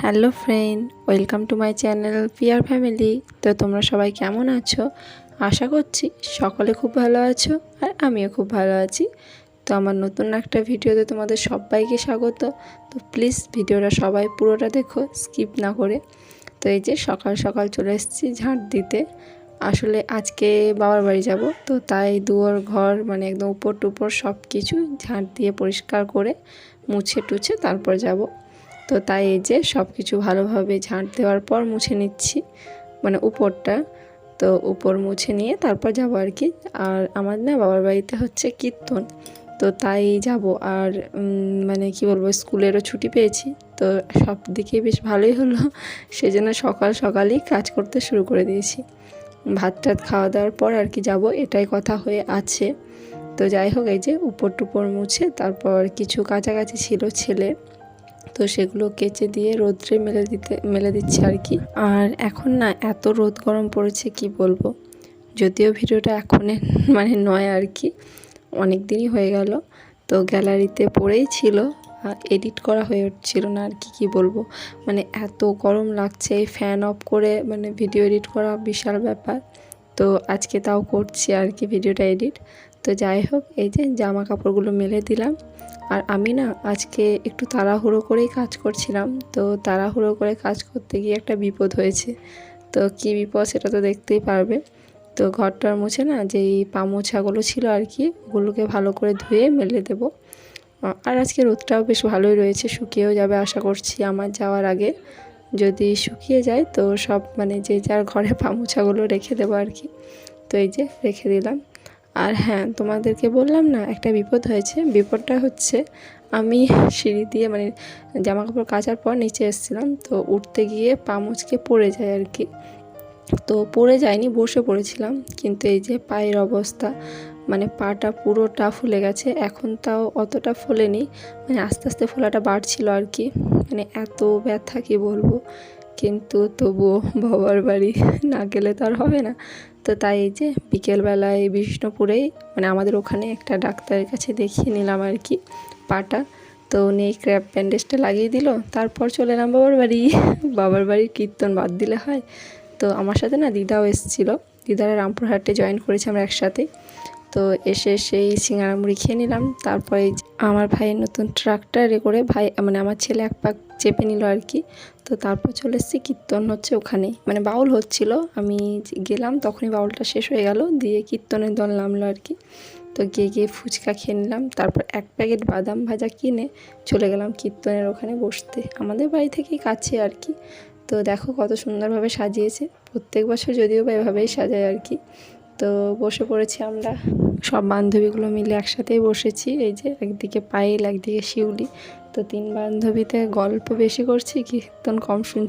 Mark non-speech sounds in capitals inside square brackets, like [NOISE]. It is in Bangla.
Hello friend, welcome to my channel peer family. তো তোমরা সবাই কেমন আছো? আশা করছি সকলে খুব ভালো আছো আর আমিও খুব ভালো আছি। তো আমার নতুন একটা ভিডিওতে তোমাদের সবাইকে স্বাগত। তো প্লিজ ভিডিওটা সবাই পুরোটা দেখো, স্কিপ না করে। তো এই যে সকাল সকাল চলে এসেছি ঝাঁট দিতে। আসলে আজকে বাবার বাড়ি যাব, তো তাই দুয়ার, ঘর মানে একদম উপর টুপর সব কিছু ঝাঁট দিয়ে পরিষ্কার করে মুছে টুছে তারপর যাব। তো তাই এই যে সব কিছু ভালোভাবে ঝাঁট দেওয়ার পর মুছে নিচ্ছি মানে উপরটা। তো উপর মুছে নিয়ে তারপর যাব আর কি। আর আমার না বাবার বাড়িতে হচ্ছে কীর্তন। তো তাই যাব। আর মানে কি বলব, স্কুলেরও ছুটি পেয়েছি। তো সব দিকেই বেশ ভালোই হলো। [LAUGHS] সেই জন্য সকাল সকালেই কাজ করতে শুরু করে দিয়েছি। ভাত টাত খাওয়া দাওয়ার পর আর কি যাব, এটাই কথা হয়ে আছে। তো যাই হোক, এই যে উপর টুপর মুছে তারপর কিছু কাছাকাছি ছিল ছেলে তো সেগুলো কেচে দিয়ে রোদ্রে মেলে দিতে, মেলে দিচ্ছি আর কি। আর এখন না এত রোদ গরম পড়েছে, কি বলব? যদিও ভিডিওটা এখনের [LAUGHS] মানে নয় আর কি, অনেক দিনই হয়ে গেল। তো গ্যালারিতে পড়েই ছিল এডিট করা হয়ে উঠছিল না আর কি, কী বলব? মানে এত গরম লাগছে, এই ফ্যান অফ করে মানে ভিডিও এডিট করা বিশাল ব্যাপার। তো আজকে তাও করছি আর কি ভিডিওটা এডিট তো যাই হোক, এই যে জামা কাপড়গুলো মেলে দিলাম। আর আমি না আজকে একটু তাড়াহুড়ো করেই কাজ করছিলাম। তো তাড়াহুড়ো করে কাজ করতে গিয়ে একটা বিপদ হয়েছে। তো কী বিপদ সেটা তো দেখতেই পারবে। তো ঘরটার মুছে না যেই পা মোছাগুলো ছিল আর কি, ওগুলোকে ভালো করে ধুয়ে মেলে দেবো। আর আজকে রোদটাও বেশ ভালোই রয়েছে, শুকিয়েও যাবে আশা করছি আমার যাওয়ার আগে। যদি শুকিয়ে যায় তো সব মানে যে যার ঘরে পা মোছাগুলো রেখে দেবো আর কি। তো এই যে রেখে দিলাম। আর হ্যাঁ তোমাদেরকে বললাম না, একটা বিপদ হয়েছে। বিপদটা হচ্ছে আমি সিঁড়ি দিয়ে মানে জামা কাপড় কাচার পর নিচে এসেছিলাম, তো উঠতে গিয়ে পা মুচকে পড়ে যায় আর কি। তো পড়ে যায়নি বসে পড়েছিলাম, কিন্তু এই যে পায়ের অবস্থা মানে পাটা পুরোটা ফুলে গেছে, এখন তাও অতটা ফোলেনি মানে আস্তে আস্তে ফোলাটা বাড়ছিল আর কি। মানে এত ব্যথা কি বলব? কিন্তু তবুও বাবার বাড়ি না গেলে তো আর হবে না। তো তাই এই যে বিকেলবেলায় বিষ্ণুপুরেই মানে আমাদের ওখানে একটা ডাক্তারের কাছে দেখিয়ে নিলাম আর কি পাটা। তো উনি এই ক্র্যাপ ব্যান্ডেজটা লাগিয়ে দিল, তারপর চলে এলাম বাবার বাড়ি। বাবার বাড়ির কীর্তন বাদ দিলে হয়। তো আমার সাথে না দিদাও এসেছিল। দিদারা রামপুরহাটে জয়েন করেছি আমরা একসাথে। তো এসে সেই সিঙ্গারা মুড়ি খেয়ে নিলাম। তারপরে আমার ভাইয়ের নতুন ট্রাক্টারে করে ভাই মানে আমার ছেলে এক পাক চেপে নিল আর কি। তো তারপর চলে এসেছি কীর্তন হচ্ছে ওখানে। মানে বাউল হচ্ছিল। আমি গেলাম, তখনই বাউলটা শেষ হয়ে গেল। দিয়ে কীর্তনের দল নামলো আর কি। তো গিয়ে গিয়ে ফুচকা খেয়ে নিলাম। তারপর এক প্যাকেট বাদাম ভাজা কিনে চলে গেলাম কীর্তনের ওখানে বসতে। আমাদের বাড়ি থেকেই কাছে আর কি। তো দেখো কত সুন্দরভাবে সাজিয়েছে। প্রত্যেক বছর যদিও বা এভাবেই সাজায় আর কি। তো বসে পড়েছি আমরা। সব বান্ধবীগুলো মিলে একসাথেই বসেছি। এই যে একদিকে পায়েল, একদিকে শিউলি। তো তিন বান্ধবীতে গল্প বেশি করছি কীর্তন কম শুনছি।